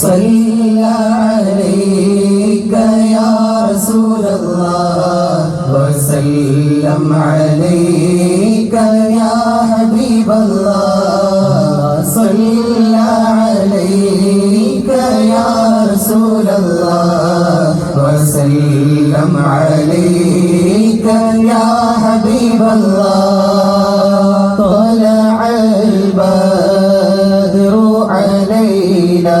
صلى عليك يا رسول الله وسلم عليك يا حبيب الله. صلى عليك يا رسول الله وسلم عليك يا حبيب الله. طلع البدر علينا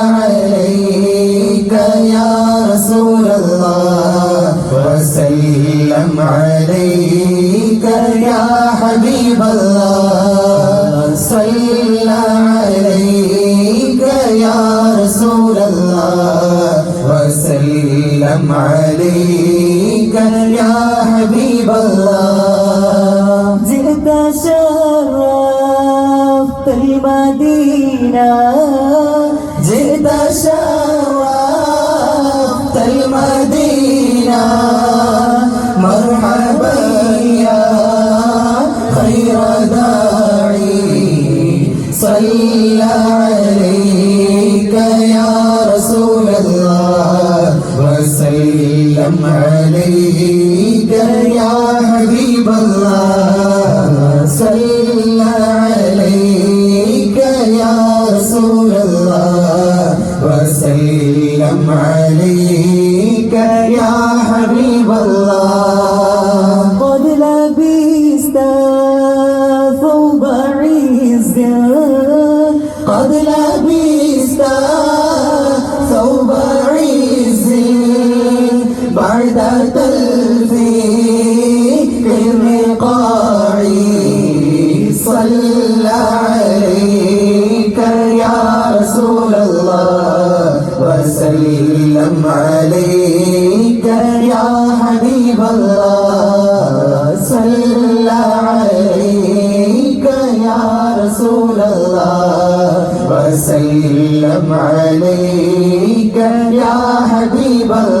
يا حبيب الله صلى عليك يا رسول الله وسلم عليك يا یا حبیب اللہ حبيب الله صل عليك يا رسول الله وسلم عليك يا حبيب الله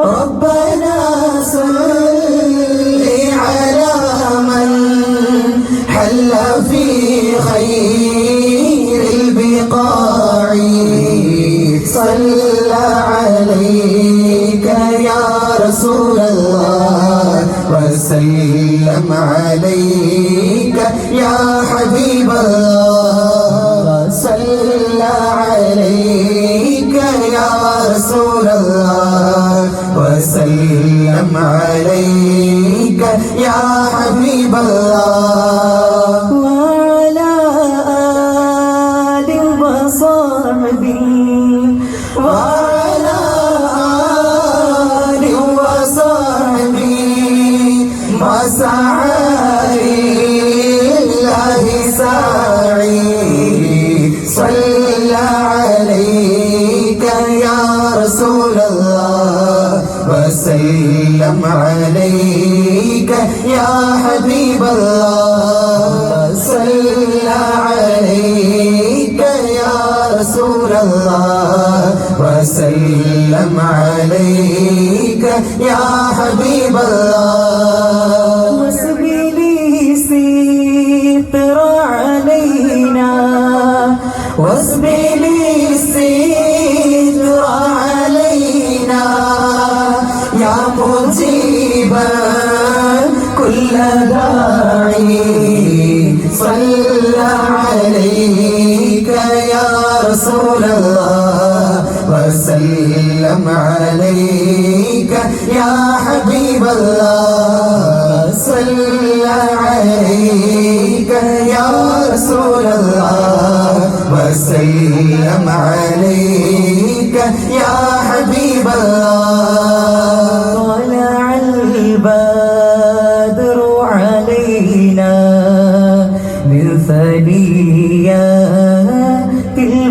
ربنا صل على من؟ حل في خير البقاع؟ صلى عليك يا رسول الله وسلم عليك. being الله وسلم عليك يا حبيب الله. واسبلي ستر علينا. واسبلي الستر علينا يا مجيبا كل داعي. صلى عليك رسول الله وسلم عليك يا حبيب الله. صلى عليك يا رسول الله. وسلم عليك يا حبيب الله. طلع البدر علينا من ثنيات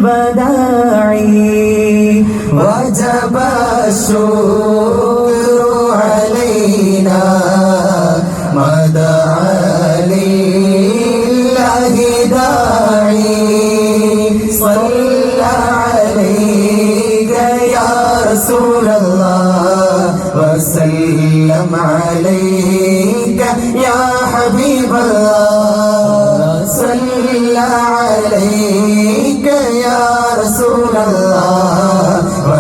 البداع وجب الشكر علينا ما دعا لله داعي. صلى عليك يا رسول الله وسلم عليك يا حبيب الله. صلى عليك